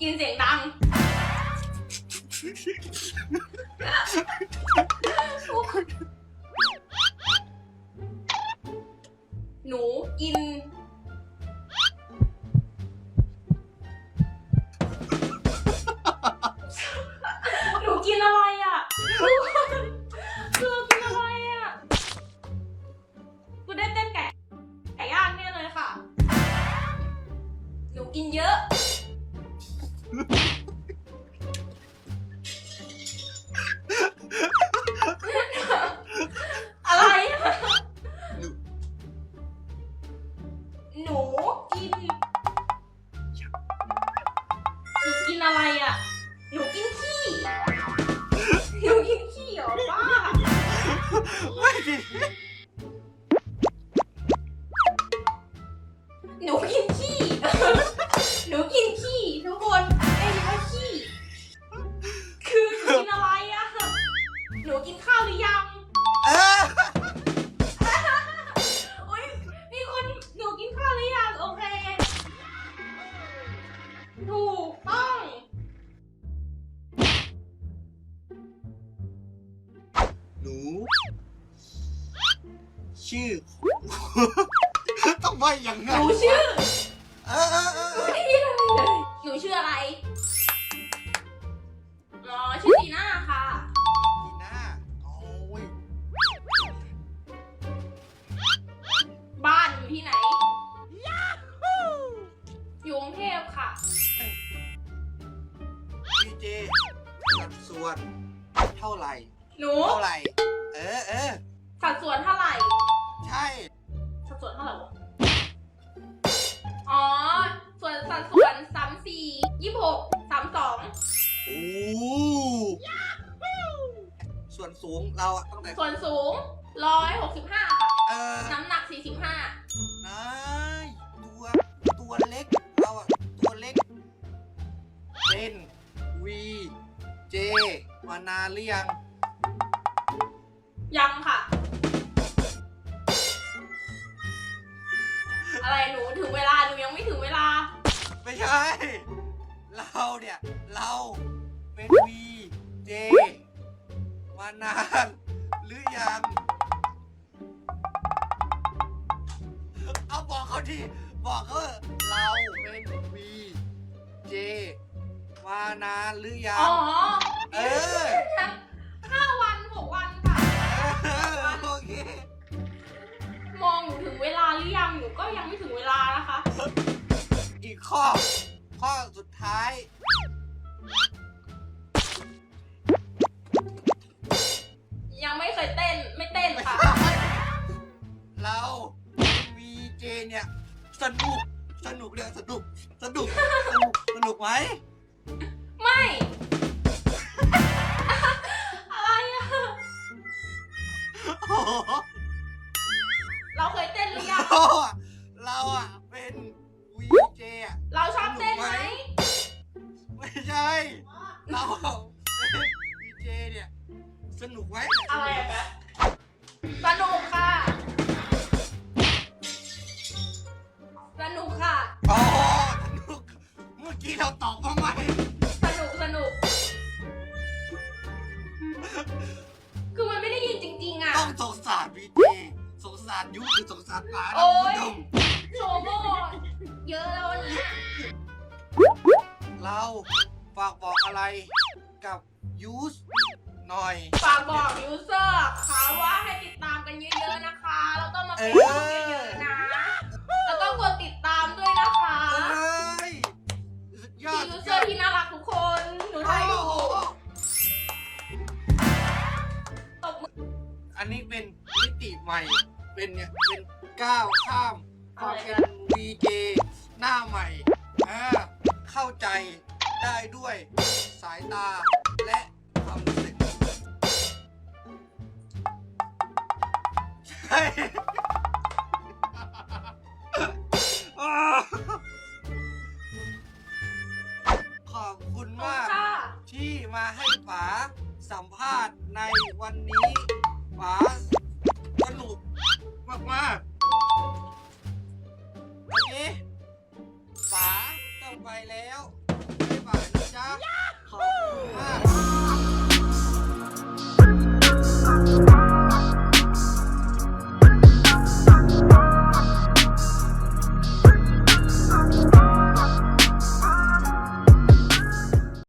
กินเสียงดังหนูกิน อะไรอะหนูกิน หนูกินอะไรอะ หนูกินขี้ หนูกินขี้เหรอบ้า ไม่ดิ ชื่อ ต้องว่าอย่างหไงนูชื่อเออเออเออไม่ได้อะไรเลยหนูชื่ออะไรอ๋อชื่อจีน่าค่ะดีนะโอ้ยบ้านอยู่ที่ไหน อยู่กรุงเทพค่ะ ดีเจสัดส่วนเท่าไหร่ หนูเท่าไหร่ เออเออสัดส่วนเท่าไหร่ ใช่ สัดส่วนเท่าไหร่วะอ๋อ ส่วนสัดส่วนสามสี่ยี่หกสามสองโอ้ส่วนสูงเราอะตั้งแต่ส่วนสูงร้อยหกสิบห้าค่ะ เออน้ำหนักสี่สิบห้านายตัวตัวเล็กเราอะตัวเล็กเป็นวีเจมานานหรือยัง ยังค่ะ อะไรหนูถึงเวลาหนูยังไม่ถึงเวลา ไม่ใช่ เราเนี่ย เราเป็นวีเจมานานหรือยัง เอาบอกเขาทีบอกเขาเถอะเราเป็นวีเจมานานหรือยัอ๋ง อเออห้า ก็ยังไม่ถึงเวลานะคะ อีกข้อ ข้อสุดท้าย ยังไม่เคยเต้นไม่เต้นค่ะ เราวีเจเนี่ย สนุก สนุกเนี่ยสนุก สนุก สนุก สนุกไหม ไม่ อะไรอะโอ้โหเราเคยเต้นหรือยังเราอะเป็ นวีเจอะเราชอบเต้นไหมไม่ใช่ เราเป็นวีเจเนี่ย สนุกไหมอะไรอะแกสนุกค่ะ สนุกค่ะ อ๋อสนุก เมื่อกี้เราตอบว่าไม่สนุกสนุก คือมันไม่ได้ยินจริงๆอะ ต้องสงสารวีเจสงสารยุหรือสงสารหมานะโอ๊คุณย ผู้ชม โชโบเยอะแล้ววันนี้เราฝากบอกอะไรกับยูสหน่อย ฝากบอกยูเซอร์ค่ะว่าให้ติดตามกันเยอะๆนะคะ แล้วก็มาเป็นเออรูปเยอะๆนะ แล้วก็กดติดตามด้วยนะคะเอ้ยสุดยอที่ดยูสุดเซยออดร์ที่น่ารักทุกคนหนูถ่ายโอ้รูโหปตบมืออันนี้เป็นมิติใหม่ เป็นเนี่ย เป็นก้าวข้าม ความเป็นวีเจหน้าใหม่อ่าเข้าใจได้ด้วยสายตาและความรู้สึกใช่ ขอบคุณมาก ค่ะ ที่มาให้ป๋าสัมภาษณ์ในวันนี้ป๋าสนุกมาก ไปแล้วบ๊ายบายนะจ๊ะขอบคุณมาก